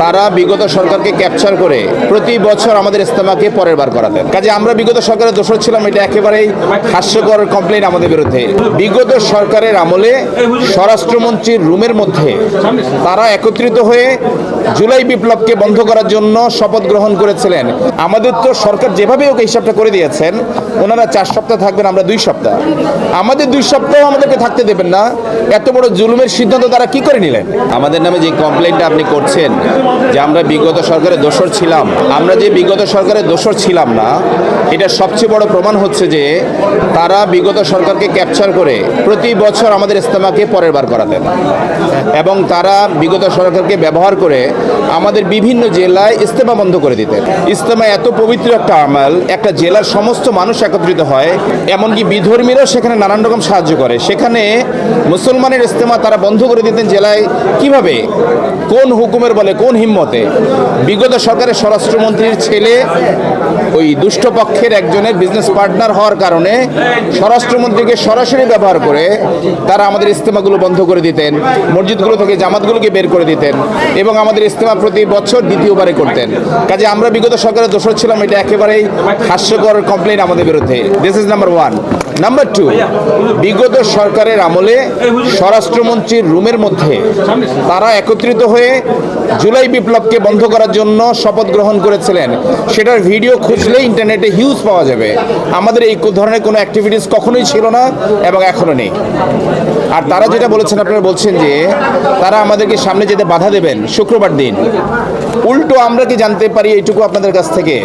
তারা বিগত সরকারকে ক্যাপচার করে প্রতি বছর আমাদের ইস্তেমাকে পরের বার করাতেন। কাজে আমরা বিগত সরকারের দোষর ছিলাম, এটা একেবারেই হাস্যকর কমপ্লেন আমাদের বিরুদ্ধে। বিগত সরকারের আমলে স্বরাষ্ট্রমন্ত্রীর রুমের মধ্যে তারা একত্রিত হয়ে জুলাই বিপ্লবকে বন্ধ করার জন্য শপথ গ্রহণ করেছিলেন। আমাদের তো সরকার যেভাবে ওকে হিসাবটা করে দিয়েছেন, ওনারা চার সপ্তাহ থাকবেন, আমরা দুই সপ্তাহ। আমাদের দুই সপ্তাহ আমাদেরকে থাকতে দেবেন না। এত বড় জুলুমের সিদ্ধান্ত তারা কি করে নিলেন? আমাদের নামে যে কমপ্লেনটা আপনি করছেন যে আমরা বিগত সরকারের দোষর ছিলাম। আমরা যে বিগত সরকারের দোষর ছিলাম না, এটা সবচেয়ে বড় প্রমাণ হচ্ছে যে তারা বিগত সরকারকে ক্যাপচার করে প্রতি বছর আমাদের ইস্তেমাকে পরের বার করাতেন। এবং তারা বিগত সরকারকে ব্যবহার করে আমাদের বিভিন্ন জেলায় ইস্তেমা বন্ধ করে দিতেন। ইস্তেমা এত পবিত্র একটা আমাল, একটা জেলার সমস্ত মানুষ একত্রিত হয়, এমনকি বিধর্মীরাও সেখানে নানান রকম সাহায্য করে। সেখানে মুসলমানের ইস্তেমা তারা বন্ধ করে দিতেন জেলায়। কীভাবে? কোন হুকুমের বলে, কোন হিম্মতে। বিগত সরকারের স্বরাষ্ট্রমন্ত্রীর ছেলে ওই দুষ্টপক্ষের একজনের বিজনেস পার্টনার হওয়ার কারণে স্বরাষ্ট্রমন্ত্রীকে সরাসরি ব্যবহার করে তারা আমাদের ইস্তেমাগুলো বন্ধ করে দিতেন, মসজিদগুলো থেকে জামাতগুলোকে বের করে দিতেন এবং আমাদের ইস্তেমা প্রতি বছর দ্বিতীয়বারে করতেন। কাজে আমরা বিগত সরকারের দোষর ছিলাম, এটা একেবারেই হাস্যকর কমপ্লেন আমাদের বিরুদ্ধে। This is number one number two বিগত সরকারের আমলে স্বরাষ্ট্রমন্ত্রীর রুমের মধ্যে তারা একত্রিত হয়ে জুলাই বিপ্লবকে বন্ধ করার জন্য শপথ গ্রহণ করেছিলেন। সেটার ভিডিও খুঁজলে ইন্টারনেটে হিউজ পাওয়া যাবে। আমাদের এই ধরনের কোনো অ্যাক্টিভিটিস কখনোই ছিল না এবং এখনও নেই। আর তারা যেটা বলেছেন, আপনারা বলছেন যে তারা আমাদেরকে সামনে যেতে বাধা দেবেন শুক্রবার দিন। উল্টো আমরা কি জানতে পারি এইটুকু আপনাদের কাছ থেকে?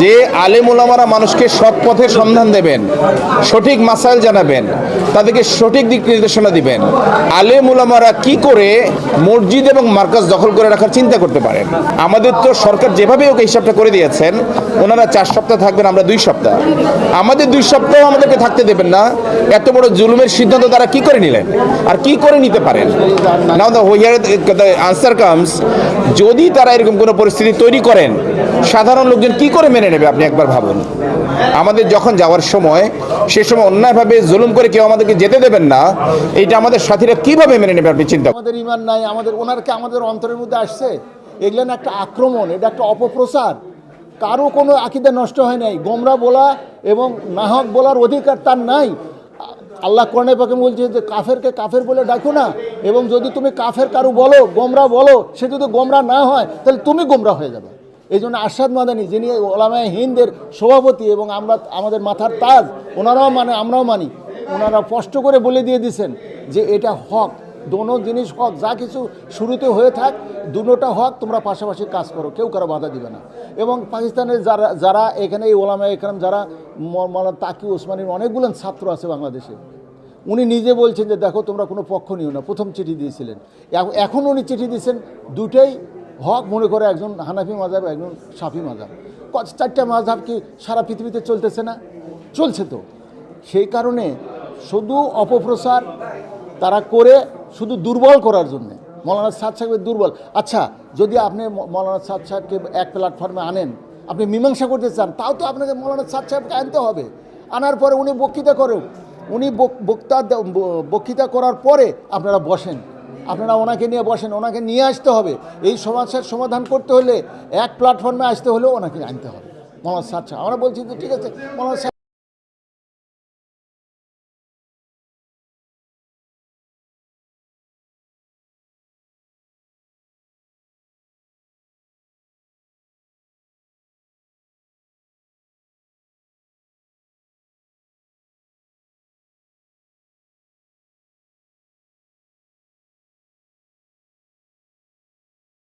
যে আলেম ওলামারা মানুষকে সৎ পথের সন্ধান দেবেন, সঠিক মাসাইল জানাবেন, তাদেরকে সঠিক দিক নির্দেশনা দিবেন। আলেম ওলামারা কি করে মসজিদ এবং মার্কাজ দখল করে রাখার চিন্তা করতে পারেন। আমাদের তো সরকার যেভাবে ওকে হিসাবটা করে দিয়েছেন, ওনারা চার সপ্তাহ থাকবেন, আমরা দুই সপ্তাহ। আমাদের দুই সপ্তাহ আমাদেরকে থাকতে দেবেন না। এত বড় জুলুমের সিদ্ধান্ত তারা কি করে নিলেন? আর কি করে নিতে পারেন? Now the here answer comes যদি তারা এরকম কোনো পরিস্থিতি তৈরি করেন, সাধারণ লোকজন কি করে মেনে নেবে, আপনি একবার ভাবুন। আমাদের যখন যাওয়ার সময়, সে সময় অন্যায়ভাবে জুলুম করে কেউ আমাদেরকে যেতে দেবেন না, এটা আমাদের সাথীরা কীভাবে মেনে নেবে আপনি চিন্তা আমাদের ইমান নাই, আমাদের ওনারকে আমাদের অন্তরের মধ্যে আসছে। এগুলো না একটা আক্রমণ, এটা একটা অপপ্রচার। কারও কোনো আকিদা নষ্ট হয় নাই। গোমরা বলা এবং নাহক বলার অধিকার তার নাই। আল্লাহ কর্ণে পাকে বলছে যে, কাফেরকে কাফের বলে ডাকো না। এবং যদি তুমি কাফের কারু বলো, গোমরা বলো, সে যদি গোমরা না হয়, তাহলে তুমি গোমরা হয়ে যাবে। এই জন্য আরশাদ মাদানি, যিনি ওলামায় হিন্দের সভাপতি এবং আমরা, আমাদের মাথার তাজ, ওনারাও মানে আমরাও মানি, ওনারা স্পষ্ট করে বলে দিয়ে দিছেন যে এটা হক। দোনো জিনিস হক, যা কিছু শুরুতে হয়ে থাক, দুটোটা হক তোমরা পাশাপাশি কাজ করো, কেউ কারও বাধা দিবে না। এবং পাকিস্তানের যারা যারা এখানে এই ওলামা এখানে যারা মৌলানা তাকি ওসমানীর অনেকগুলো ছাত্র আছে বাংলাদেশে, উনি নিজে বলছেন যে, দেখো, তোমরা কোনো পক্ষ নিও না। প্রথম চিঠি দিয়েছিলেন। এখন উনি চিঠি দিয়েছেন দুটোই হক মনে করে একজন হানাফি মাজাব, একজন সাফি মাজাব। চারটা মাঝাব কি সারা পৃথিবীতে চলতেছে না? চলছে তো। সেই কারণে শুধু অপপ্রচার তারা করে শুধু দুর্বল করার জন্যে। মৌলানা সাদ সাহেবের দুর্বল। আচ্ছা যদি আপনি মৌলানা সাদ সাহেবকে এক প্ল্যাটফর্মে আনেন, আপনি মীমাংসা করতে চান, তাও তো আপনাকে মৌলানা সাদ সাহেবকে আনতে হবে। আনার পরে উনি বক্তৃতা করেন উনি বক- বক্তা বক্তৃতা করার পরে আপনারা বসেন। আপনারা ওনাকে নিয়ে বসেন, ওনাকে নিয়ে আসতে হবে। এই সমস্যার সমাধান করতে হলে এক প্ল্যাটফর্মে আসতে হলেও ওনাকে আনতে হবে। সাদ সাহেব, আমরা বলছি যে ঠিক আছে সাহেব